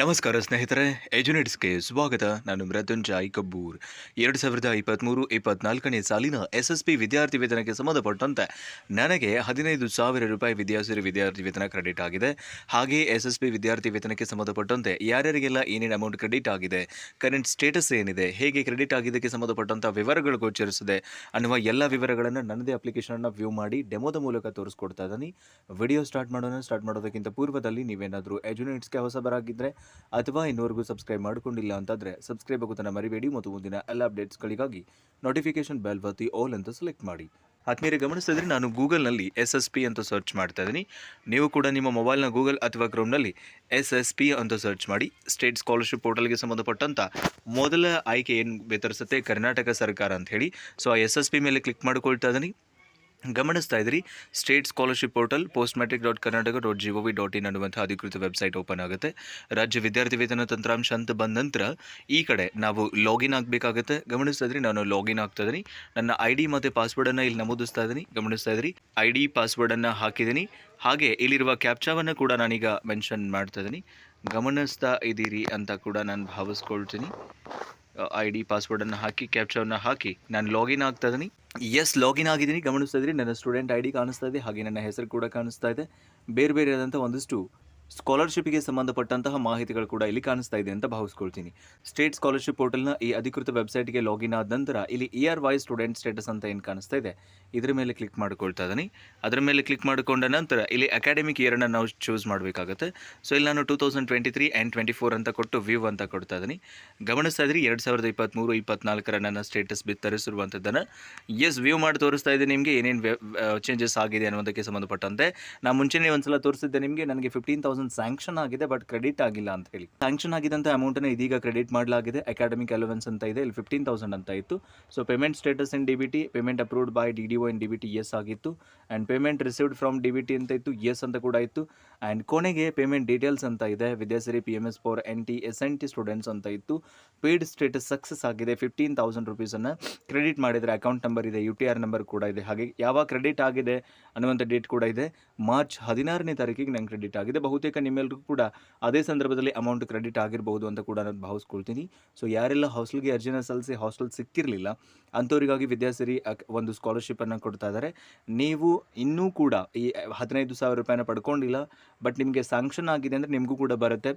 ನಮಸ್ಕಾರ ಸ್ನೇಹಿತರೆ, ಎಜುನೆಟ್ಸ್ಗೆ ಸ್ವಾಗತ. ನಾನು ಮೃತ್ಯುಂಜಯ್ ಕಬ್ಬೂರ್. ಎರಡು ಸಾವಿರದ ಇಪ್ಪತ್ತ್ಮೂರು ಇಪ್ಪತ್ನಾಲ್ಕನೇ ಸಾಲಿನ ಎಸ್ ಎಸ್ ಪಿ ವಿದ್ಯಾರ್ಥಿ ವೇತನಕ್ಕೆ ಸಂಬಂಧಪಟ್ಟಂತೆ ನನಗೆ ಹದಿನೈದು ಸಾವಿರ ರೂಪಾಯಿ ವಿದ್ಯಾಸಿರಿ ವಿದ್ಯಾರ್ಥಿ ವೇತನ ಕ್ರೆಡಿಟ್ ಆಗಿದೆ. ಹಾಗೆ ಎಸ್ ಎಸ್ ಪಿ ವಿದ್ಯಾರ್ಥಿ ವೇತನಕ್ಕೆ ಸಂಬಂಧಪಟ್ಟಂತೆ ಯಾರ್ಯಾರಿಗೆಲ್ಲ ಏನೇನು ಅಮೌಂಟ್ ಕ್ರೆಡಿಟ್ ಆಗಿದೆ ಕರೆಂಟ್ ಸ್ಟೇಟಸ್ ಏನಿದೆ, ಹೇಗೆ ಕ್ರೆಡಿಟ್ ಆಗಿದ್ದಕ್ಕೆ ಸಂಬಂಧಪಟ್ಟಂಥ ವಿವರಗಳು ಗೋಚರಿಸಿದೆ ಅನ್ನುವ ಎಲ್ಲ ವಿವರಗಳನ್ನು ನನ್ನದೇ ಅಪ್ಲಿಕೇಶನನ್ನು ವ್ಯೂ ಮಾಡಿ ಡೆಮೋದ ಮೂಲಕ ತೋರಿಸ್ಕೊಡ್ತಾ ಇದ್ದೀನಿ. ವಿಡಿಯೋ ಸ್ಟಾರ್ಟ್ ಮಾಡೋಣ. ಸ್ಟಾರ್ಟ್ ಮಾಡೋದಕ್ಕಿಂತ ಪೂರ್ವದಲ್ಲಿ ನೀವೇನಾದರೂ ಎಜುನೇಟ್ಸ್ಗೆ ಹೊಸಬರಾಗಿದ್ದರೆ ಅಥವಾ ಇನ್ನೂವರೆಗೂ ಸಬ್ಸ್ಕ್ರೈಬ್ ಮಾಡ್ಕೊಂಡಿಲ್ಲ ಅಂತಂದರೆ ಸಬ್ಸ್ಕ್ರೈಬ್ ಆಗೋದನ್ನು ಮರಿಬೇಡಿ ಮತ್ತು ಮುಂದಿನ ಎಲ್ಲ ಅಪ್ಡೇಟ್ಸ್ಗಳಿಗಾಗಿ ನೋಟಿಫಿಕೇಶನ್ ಬೆಲ್ ಬತ್ತಿ ಆಲ್ ಅಂತ ಸೆಲೆಕ್ಟ್ ಮಾಡಿ. ಆತ್ಮೀಯರೇ ಗಮನಿಸಿದ್ರೆ ನಾನು ಗೂಗಲ್ನಲ್ಲಿ ಎಸ್ ಎಸ್ ಪಿ ಅಂತ ಸರ್ಚ್ ಮಾಡ್ತಾ ಇದ್ದೀನಿ. ನೀವು ಕೂಡ ನಿಮ್ಮ ಮೊಬೈಲ್ನ ಗೂಗಲ್ ಅಥವಾ ಕ್ರೋಮ್ನಲ್ಲಿ ಎಸ್ ಎಸ್ ಪಿ ಅಂತ ಸರ್ಚ್ ಮಾಡಿ. ಸ್ಟೇಟ್ ಸ್ಕಾಲರ್ಶಿಪ್ ಪೋರ್ಟಲ್ಗೆ ಸಂಬಂಧಪಟ್ಟಂಥ ಮೊದಲ ಆಯ್ಕೆ ಏನು ಬೇತರಿಸುತ್ತೆ? ಕರ್ನಾಟಕ ಸರ್ಕಾರ ಅಂತ ಹೇಳಿ. ಸೊ ಆ ಎಸ್ ಎಸ್ ಪಿ ಮೇಲೆ ಕ್ಲಿಕ್ ಮಾಡಿಕೊಳ್ತಾ ಇದ್ದೀನಿ. ಗಮನಿಸ್ತಾ ಇದ್ರಿ. State scholarship portal post matric dot Karnataka dot G O V dot in ಅನ್ನುವಂಥ ಅಧಿಕೃತ ವೆಬ್ಸೈಟ್ ಓಪನ್ ಆಗುತ್ತೆ. ರಾಜ್ಯ ವಿದ್ಯಾರ್ಥಿ ವೇತನ ತಂತ್ರಾಂಶ ಅಂತ ಬಂದ ನಂತರ ಈ ಕಡೆ ನಾವು ಲಾಗಿನ್ ಆಗಬೇಕಾಗುತ್ತೆ. ಗಮನಿಸ್ತಾ ಇದ್ರಿ, ನಾನು ಲಾಗಿನ್ ಆಗ್ತಾ ಇದ್ದೀನಿ ನನ್ನ ಐ ಡಿ ಮತ್ತು ಪಾಸ್ವರ್ಡನ್ನು ಇಲ್ಲಿ ನಮೂದಿಸ್ತಾ ಇದ್ದೀನಿ ಗಮನಿಸ್ತಾ ಇದ್ರಿ ಐ ಡಿ ಪಾಸ್ವರ್ಡನ್ನು ಹಾಕಿದ್ದೀನಿ ಹಾಗೆ ಇಲ್ಲಿರುವ ಕ್ಯಾಪ್ಚಾವನ್ನು ಕೂಡ ನಾನೀಗ ಮೆನ್ಷನ್ ಮಾಡ್ತಾ ಇದ್ದೀನಿ ಗಮನಿಸ್ತಾ ಇದ್ದೀರಿ ಅಂತ ಕೂಡ ನಾನು ಭಾವಿಸ್ಕೊಳ್ತೀನಿ. ಐ ಡಿ ಪಾಸ್ವರ್ಡನ್ನು ಹಾಕಿ ಕ್ಯಾಪ್ಚರ್ನ ಹಾಕಿ, ನಾನು ಲಾಗಿನ್ ಆಗ್ತಾ ಇದ್ದೀನಿ ಎಸ್ ಲಾಗಿನ್ ಆಗಿದ್ದೀನಿ, ಗಮನಿಸ್ತಾ ಇದ್ರಿ ನನ್ನ ಸ್ಟೂಡೆಂಟ್ ಐ ಡಿ ಕಾಣಿಸ್ತಾ ಇದೆ, ಹಾಗೆ ನನ್ನ ಹೆಸರು ಕೂಡ ಕಾಣಿಸ್ತಾ ಇದೆ. ಬೇರೆ ಬೇರೆ ಆದಂಥ ಒಂದಿಷ್ಟು ಸ್ಕಾಲರ್ಶಿಪ್ಗೆ ಸಂಬಂಧಪಟ್ಟಂತಹ ಮಾಹಿತಿಗಳು ಕೂಡ ಇಲ್ಲಿ ಕಾಣಿಸ್ತಾ ಇದೆ ಅಂತ ಭಾವಿಸ್ಕೊಳ್ತೀನಿ. ಸ್ಟೇಟ್ ಸ್ಕಾಲರ್ಶಿಪ್ ಪೋರ್ಟಲ್ನ ಈ ಅಧಿಕೃತ ವೆಬ್ಸೈಟ್ಗೆ ಲಾಗಿನ್ ಆದ ನಂತರ ಇಲ್ಲಿ E R Y student status ಅಂತ ಏನು ಕಾಣಿಸ್ತಾ ಇದೆ, ಇದರ ಮೇಲೆ ಕ್ಲಿಕ್ ಮಾಡ್ಕೊಳ್ತಾ ಇದ್ದೀನಿ ಅದರ ಮೇಲೆ ಕ್ಲಿಕ್ ಮಾಡಿಕೊಂಡ ನಂತರ ಇಲ್ಲಿ ಅಕಾಡೆಮಿಕ್ ಇಯರನ್ನು ನಾವು ಚೂಸ್ ಮಾಡಬೇಕಾಗುತ್ತೆ. ಸೊ ಇಲ್ಲಿ ನಾನು two thousand twenty three and twenty four ಅಂತ ಕೊಟ್ಟು ವ್ಯೂ ಅಂತ ಕೊಡ್ತಾ ಇದ್ದೀನಿ ಗಮನಿಸ್ತಾ ಇದ್ರಿ ಎರಡು ಸಾವಿರದ ಇಪ್ಪತ್ತ್ಮೂರು ಇಪ್ಪತ್ನಾಲ್ಕರ ನನ್ನ ಸ್ಟೇಟಸ್ ಬಿತ್ತರಿಸಿರುವಂಥದ್ದನ್ನು. ಎಸ್ ವ್ಯೂ ಮಾಡಿ ತೋರಿಸ್ತಾ ಇದೆ ನಿಮಗೆ ಏನೇನು ಚೇಂಜಸ್ ಆಗಿದೆ ಅನ್ನೋದಕ್ಕೆ ಸಂಬಂಧಪಟ್ಟಂತೆ. ನಾನು ಮುಂಚೆನೇ ಒಂದ್ಸಲ ತೋರಿಸಿದ್ದೆ ನಿಮಗೆ, ನನಗೆ ಫಿಫ್ಟೀನ್ ತೌಸಂಡ್ ಸ್ಯಾಂಕ್ಷನ್ ಆಗಿದೆ ಬಟ್ ಕ್ರೆಡಿಟ್ ಆಗಿಲ್ಲ ಅಂತ ಹೇಳಿ. ಸ್ಯಾಂಕ್ಷನ್ ಆಗಿದ್ದಂಥ ಅಮೌಂಟನ್ನು ಇದೀಗ ಕ್ರೆಡಿಟ್ ಮಾಡಲಾಗಿದೆ. ಅಕಾಡೆಮಿಕ್ ಅಲವೆನ್ಸ್ ಅಂತ ಇದೆ, ಇಲ್ಲಿ ಫಿಫ್ಟೀನ್ ತೌಸಂಡ್ ಅಂತ ಇತ್ತು. So payment status in D B T payment approved by D D O in D B T S ಆಗಿತ್ತು. And payment received from D B T ಅಂತ ಇತ್ತು ಎಸ್ ಅಂತ ಕೂಡ ಇತ್ತು. ಅಂಡ್ ಕೊನೆಗೆ ಪೇಮೆಂಟ್ ಡೀಟೇಲ್ಸ್ ಅಂತ ಇದೆ, Vidyasiri P M S for N T S N T students ಅಂತ ಇತ್ತು. ಪೇಯ್ಡ್ ಸ್ಟೇಟಸ್ ಸಕ್ಸಸ್ ಆಗಿದೆ ಫಿಫ್ಟೀನ್ ತೌಸಂಡ್ ರುಪೀಸನ್ನು ಕ್ರೆಡಿಟ್ ಮಾಡಿದರೆ ಅಕೌಂಟ್ ನಂಬರ್ ಇದೆ ಯು ಟಿ ಆರ್ ನಂಬರ್ ಕೂಡ ಇದೆ. ಹಾಗೆ ಯಾವಾಗ ಕ್ರೆಡಿಟ್ ಆಗಿದೆ ಅನ್ನುವಂಥ ಡೇಟ್ ಕೂಡ ಇದೆ. ಮಾರ್ಚ್ ಹದಿನಾರನೇ ತಾರೀಕಿಗೆ ನಂಗೆ ಕ್ರೆಡಿಟ್ ಆಗಿದೆ. ಬಹುತೇಕ ನಿಮ್ಮೆಲ್ಲರಿಗೂ ಕೂಡ ಅದೇ ಸಂದರ್ಭದಲ್ಲಿ ಅಮೌಂಟ್ ಕ್ರೆಡಿಟ್ ಆಗಿರಬಹುದು ಅಂತ ಕೂಡ ನಾನು ಭಾವಿಸ್ಕೊಳ್ತೀನಿ. ಸೊ ಯಾರೆಲ್ಲ ಹಾಸ್ಟೆಲ್ಗೆ ಅರ್ಜಿನ ಸಲ್ಲಿಸಿ ಹಾಸ್ಟೆಲ್ ಸಿಕ್ಕಿರಲಿಲ್ಲ, ಅಂಥವರಿಗಾಗಿ ವಿದ್ಯಾಸಿರಿ ಒಂದು ಸ್ಕಾಲರ್ಶಿಪ್ಪನ್ನು ಕೊಡ್ತಾ ಇದ್ದಾರೆ ನೀವು ಇನ್ನೂ ಕೂಡ ಈ ಹದಿನೈದು ಸಾವಿರ ರೂಪಾಯಿನ ಪಡ್ಕೊಂಡಿಲ್ಲ ಬಟ್ ನಿಮಗೆ ಸ್ಯಾಂಕ್ಷನ್ ಆಗಿದೆ ಅಂದರೆ ನಿಮಗೂ ಕೂಡ ಬರುತ್ತೆ.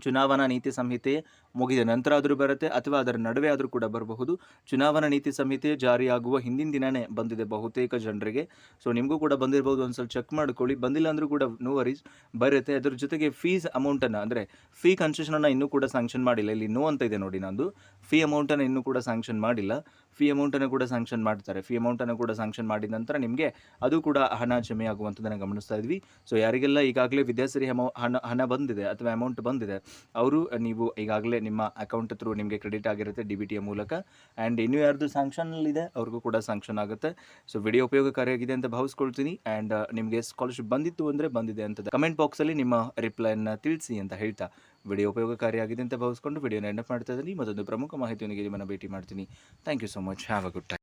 ಚುನಾವಣಾ ನೀತಿ ಸಂಹಿತೆ ಮುಗಿದ ನಂತರ ಆದರೂ ಬರುತ್ತೆ ಅಥವಾ ಅದರ ನಡುವೆ ಆದರೂ ಕೂಡ ಬರಬಹುದು. ಚುನಾವಣಾ ನೀತಿ ಸಂಹಿತೆ ಜಾರಿಯಾಗುವ ಹಿಂದಿನ ದಿನವೇ ಬಂದಿದೆ ಬಹುತೇಕ ಜನರಿಗೆ. ಸೊ ನಿಮಗೂ ಕೂಡ ಬಂದಿರಬಹುದು ಒಂದು ಸ್ವಲ್ಪ ಚೆಕ್ ಮಾಡ್ಕೊಳ್ಳಿ. ಬಂದಿಲ್ಲ ಅಂದರೂ ಕೂಡ ನೋ ವರೀಸ್ ಬರುತ್ತೆ. ಅದ್ರ ಜೊತೆಗೆ ಫೀಸ್ ಅಮೌಂಟನ್ನು ಅಂದರೆ ಫೀ ಕನ್ಸೆಷನನ್ನು ಇನ್ನೂ ಕೂಡ ಸ್ಯಾಂಕ್ಷನ್ ಮಾಡಿಲ್ಲ. ಇಲ್ಲಿ ನೋ ಅಂತ ಇದೆ ನೋಡಿ ನಂದು. ಫೀ ಅಮೌಂಟನ್ನು ಇನ್ನೂ ಕೂಡ ಸ್ಯಾಂಕ್ಷನ್ ಮಾಡಿಲ್ಲ. ಫೀ ಅಮೌಂಟನ್ನು ಕೂಡ ಸ್ಯಾಂಕ್ಷನ್ ಮಾಡ್ತಾರೆ. ಫೀ ಅಮೌಂಟನ್ನು ಕೂಡ ಸ್ಯಾಂಕ್ಷನ್ ಮಾಡಿದ ನಂತರ ನಿಮಗೆ ಅದು ಕೂಡ ಹಣ ಜಮೆ ಆಗುವಂಥದ್ದನ್ನು ಗಮನಿಸ್ತಾ ಇದ್ವಿ. ಸೊ ಯಾರಿಗೆಲ್ಲ ಈಗಾಗಲೇ ವಿದ್ಯಾಸರಿ ಅಮೌ ಹಣ ಹಣ ಬಂದಿದೆ ಅಥವಾ ಅಮೌಂಟ್ ಬಂದಿದೆ, ಅವರು ನೀವು ಈಗಾಗಲೇ ನಿಮ್ಮ ಅಕೌಂಟ್ ಥ್ರೂ ನಿಮಗೆ ಕ್ರೆಡಿಟ್ ಆಗಿರುತ್ತೆ ಡಿ ಬಿ ಟಿಯ ಮೂಲಕ. ಆ್ಯಂಡ್ ಇನ್ನೂ ಯಾರ್ದು ಸ್ಯಾಂಕ್ಷನಲ್ಲಿದೆ ಅವ್ರಿಗೂ ಕೂಡ ಸ್ಯಾಂಕ್ಷನ್ ಆಗುತ್ತೆ. ಸೊ ವಿಡಿಯೋ ಉಪಯೋಗಕಾರಿಯಾಗಿದೆ ಅಂತ ಭಾವಿಸ್ಕೊಳ್ತೀನಿ. ಆ್ಯಂಡ್ ನಿಮಗೆ ಸ್ಕಾಲರ್ಶಿಪ್ ಬಂದಿತ್ತು ಅಂದರೆ ಬಂದಿದೆ ಅಂತ ಕಮೆಂಟ್ ಬಾಕ್ಸಲ್ಲಿ ನಿಮ್ಮ ರಿಪ್ಲೈನ ತಿಳಿಸಿ ಅಂತ ಹೇಳ್ತಾ ವಿಡಿಯೋ ಉಪಯೋಗಕಾರಿಯಾಗಿದೆ ಅಂತ ಭಾವಿಸ್ಕೊಂಡು ವಿಡಿಯೋನ ಎಂಡ್ ಮಾಡ್ತಾ ಇದ್ದೀನಿ ಮತ್ತೊಂದು ಪ್ರಮುಖ ಮಾಹಿತಿಯೊಂದಿಗೆ ನಿಮ್ಮನ್ನು ಭೇಟಿ ಮಾಡ್ತೀನಿ. Thank you so much have a good time